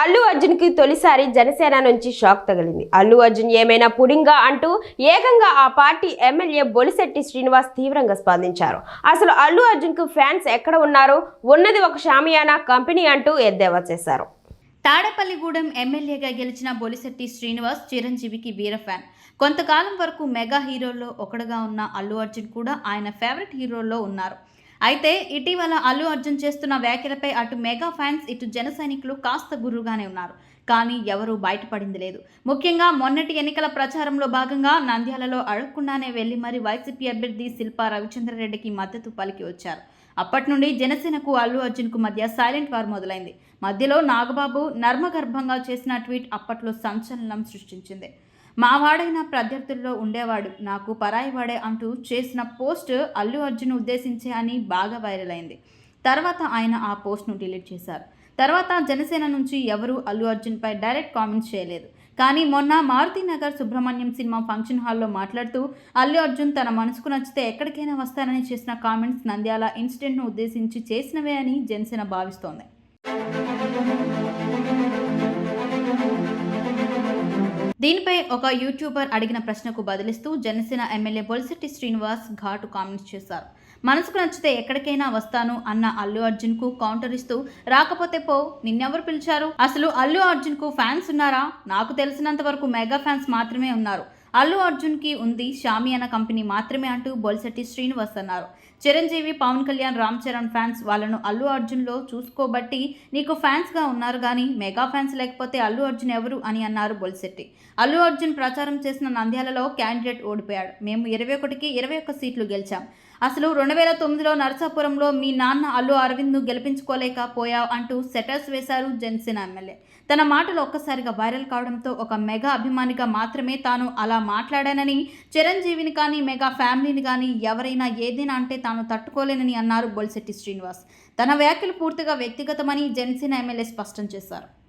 అల్లు అర్జున్కి తొలిసారి జనసేన నుంచి షాక్ తగిలింది. అల్లు అర్జున్ ఏమైనా పుడింగా అంటూ ఏకంగా ఆ పార్టీ ఎమ్మెల్యే బొలిశెట్టి శ్రీనివాస్ తీవ్రంగా స్పందించారు. అసలు అల్లు అర్జున్కు ఫ్యాన్స్ ఎక్కడ ఉన్నారు? ఉన్నది ఒక షామియానా కంపెనీ అంటూ ఎద్దేవా చేశారు. తాడేపల్లిగూడెం ఎమ్మెల్యేగా గెలిచిన బొలిశెట్టి శ్రీనివాస్ చిరంజీవికి వీర ఫ్యాన్. కొంతకాలం వరకు మెగా హీరోల్లో ఒకడుగా ఉన్న అల్లు అర్జున్ కూడా ఆయన ఫేవరెట్ హీరోల్లో ఉన్నారు. అయితే ఇటీవల అల్లు అర్జున్ చేస్తున్న వ్యాఖ్యలపై అటు మెగా ఫ్యాన్స్ ఇటు జన సైనికులు కాస్త గుర్రుగానే ఉన్నారు. కానీ ఎవరూ బయటపడింది లేదు. ముఖ్యంగా మొన్నటి ఎన్నికల ప్రచారంలో భాగంగా నంద్యాలలో అడగకుండానే వెళ్ళి మరి వైసీపీ అభ్యర్థి శిల్పా రవిచంద్రరెడ్డికి మద్దతు పలికి వచ్చారు. అప్పటి నుండి జనసేనకు అల్లు అర్జున్కు మధ్య సైలెంట్ వార్ మొదలైంది. మధ్యలో నాగబాబు నర్మగర్భంగా చేసిన ట్వీట్ అప్పట్లో సంచలనం సృష్టించింది. మా వాడైన ప్రత్యర్థుల్లో ఉండేవాడు. నాకు పరాయివాడే అంటూ చేసిన పోస్ట్ అల్లు అర్జున్ ఉద్దేశించే అని బాగా వైరల్ అయింది. తర్వాత ఆయన ఆ పోస్ట్ను డిలీట్ చేశారు. తర్వాత జనసేన నుంచి ఎవరూ అల్లు అర్జున్పై డైరెక్ట్ కామెంట్స్ చేయలేదు. కానీ మొన్న మారుతినగర్ సుబ్రహ్మణ్యం సినిమా ఫంక్షన్ హాల్లో మాట్లాడుతూ అల్లు అర్జున్ తన మనసుకు నచ్చితే ఎక్కడికైనా వస్తానని చేసిన కామెంట్స్ నంద్యాల ఇన్సిడెంట్ను ఉద్దేశించి చేసినవే అని జనసేన భావిస్తోంది. దీనిపై ఒక యూట్యూబర్ అడిగిన ప్రశ్నకు బదిలిస్తూ జనసేన ఎమ్మెల్యే బొలిశెట్టి శ్రీనివాస్ ఘాటు కామెంట్స్ చేశారు. మనసుకు నచ్చితే ఎక్కడికైనా వస్తాను అన్న అల్లు అర్జున్కు కౌంటర్ ఇస్తూ రాకపోతే పో నిన్నెవరు పిలిచారు? అసలు అల్లు అర్జున్కు ఫ్యాన్స్ ఉన్నారా? నాకు తెలిసినంత వరకు మెగా ఫ్యాన్స్ మాత్రమే ఉన్నారు. అల్లు అర్జున్కి ఉంది ఉంది షామియానా కంపెనీ మాత్రమే అంటూ బొలిశెట్టి శ్రీనివాస్ అన్నారు. చిరంజీవి పవన్ కళ్యాణ్ రామ్ చరణ్ ఫ్యాన్స్ వాళ్ళను అల్లు అర్జున్లో చూసుకోబట్టి నీకు ఫ్యాన్స్గా ఉన్నారు కానీ మెగా ఫ్యాన్స్ లేకపోతే అల్లు అర్జున్ ఎవరు అని అన్నారు బొలిశెట్టి అల్లు అర్జున్ ప్రచారం చేసిన నంద్యాలలో క్యాండిడేట్ ఓడిపోయాడు. మేము ఇరవై ఒకటికి ఇరవై ఒక్క సీట్లు గెలిచాం. అసలు రెండు వేల తొమ్మిదిలో నరసాపురంలో మీ నాన్న అల్లు అరవింద్ను గెలిపించుకోలేకపోయావు అంటూ సెటర్స్ వేశారు జనసేన ఎమ్మెల్యే. తన మాటలు ఒక్కసారిగా వైరల్ కావడంతో ఒక మెగా అభిమానిగా మాత్రమే తాను అలా మాట్లాడానని చిరంజీవిని కానీ మెగా ఫ్యామిలీని కానీ ఎవరైనా ఏదైనా అంటే తాను తట్టుకోలేనని అన్నారు బొలిశెట్టి శ్రీనివాస్. తన వ్యాఖ్యలు పూర్తిగా వ్యక్తిగతమని జనసేన ఎమ్మెల్యే స్పష్టం చేశారు.